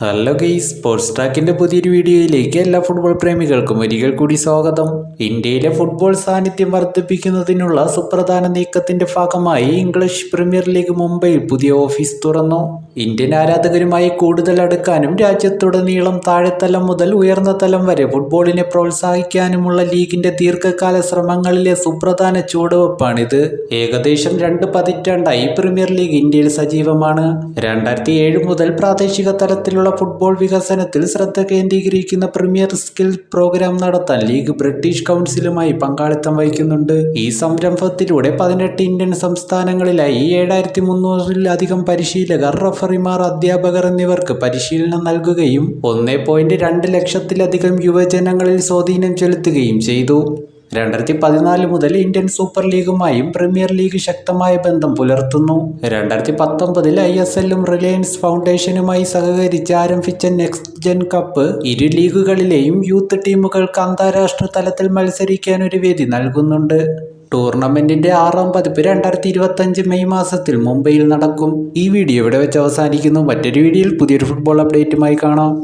Hello guys sports ട്രാക്കിന്റെ പുതിയൊരു വീഡിയോയിലേക്ക് എല്ലാ ഫുട്ബോൾ പ്രേമികൾക്കും ഒരിക്കൽ കൂടി സ്വാഗതം. ഇന്ത്യയിലെ ഫുട്ബോൾ സാന്നിധ്യം വർദ്ധിപ്പിക്കുന്നതിനുള്ള സുപ്രധാന നീക്കത്തിന്റെ ഭാഗമായി ഇംഗ്ലീഷ് പ്രീമിയർ ലീഗ് മുംബൈയിൽ പുതിയ ഓഫീസ് തുറന്നു. ഇന്ത്യൻ ആരാധകരുമായി കൂടുതൽ അടുക്കാനും രാജ്യത്തുടനീളം താഴെത്തലം മുതൽ ഉയർന്ന തലം വരെ ഫുട്ബോളിനെ പ്രോത്സാഹിക്കാനുമുള്ള ലീഗിന്റെ ദീർഘകാല ശ്രമങ്ങളിലെ സുപ്രധാന ചുവടുവെപ്പാണിത്. ഏകദേശം രണ്ട് പതിറ്റാണ്ടായി പ്രീമിയർ ലീഗ് ഇന്ത്യയിൽ സജീവമാണ്. രണ്ടായിരത്തി ഏഴ് മുതൽ പ്രാദേശിക തലത്തിലുള്ള ഫുട്ബോൾ വികസനത്തിൽ ശ്രദ്ധ കേന്ദ്രീകരിക്കുന്ന പ്രീമിയർ സ്കിൽ പ്രോഗ്രാം നടത്താൻ ലീഗ് ബ്രിട്ടീഷ് കൗൺസിലുമായി പങ്കാളിത്തം വഹിക്കുന്നുണ്ട്. ഈ സംരംഭത്തിലൂടെ പതിനെട്ട് ഇന്ത്യൻ സംസ്ഥാനങ്ങളിലായി ഏഴായിരത്തി മുന്നൂറിലധികം പരിശീലകർ റഫറിമാർ അധ്യാപകർ എന്നിവർക്ക് പരിശീലനം നൽകുകയും ഒന്നേ ലക്ഷത്തിലധികം യുവജനങ്ങളിൽ സ്വാധീനം ചെലുത്തുകയും ചെയ്തു. രണ്ടായിരത്തി പതിനാല് മുതൽ ഇന്ത്യൻ സൂപ്പർ ലീഗുമായും പ്രീമിയർ ലീഗ് ശക്തമായ ബന്ധം പുലർത്തുന്നു. രണ്ടായിരത്തി പത്തൊമ്പതിൽ ഐ എസ് എല്ലും റിലയൻസ് ഫൗണ്ടേഷനുമായി സഹകരിച്ച് ആരംഭിച്ച നെക്സ്റ്റ് ജെൻ കപ്പ് ഇരു ലീഗുകളിലെയും യൂത്ത് ടീമുകൾക്ക് അന്താരാഷ്ട്ര തലത്തിൽ മത്സരിക്കാൻ ഒരു വേദി നൽകുന്നുണ്ട്. ടൂർണമെന്റിന്റെ ആറാം പതിപ്പ് രണ്ടായിരത്തി ഇരുപത്തഞ്ച് മെയ് മാസത്തിൽ മുംബൈയിൽ നടക്കും. ഈ വീഡിയോ ഇവിടെ വെച്ച് അവസാനിക്കുന്നു. മറ്റൊരു വീഡിയോയിൽ പുതിയൊരു ഫുട്ബോൾ അപ്ഡേറ്റുമായി കാണാം.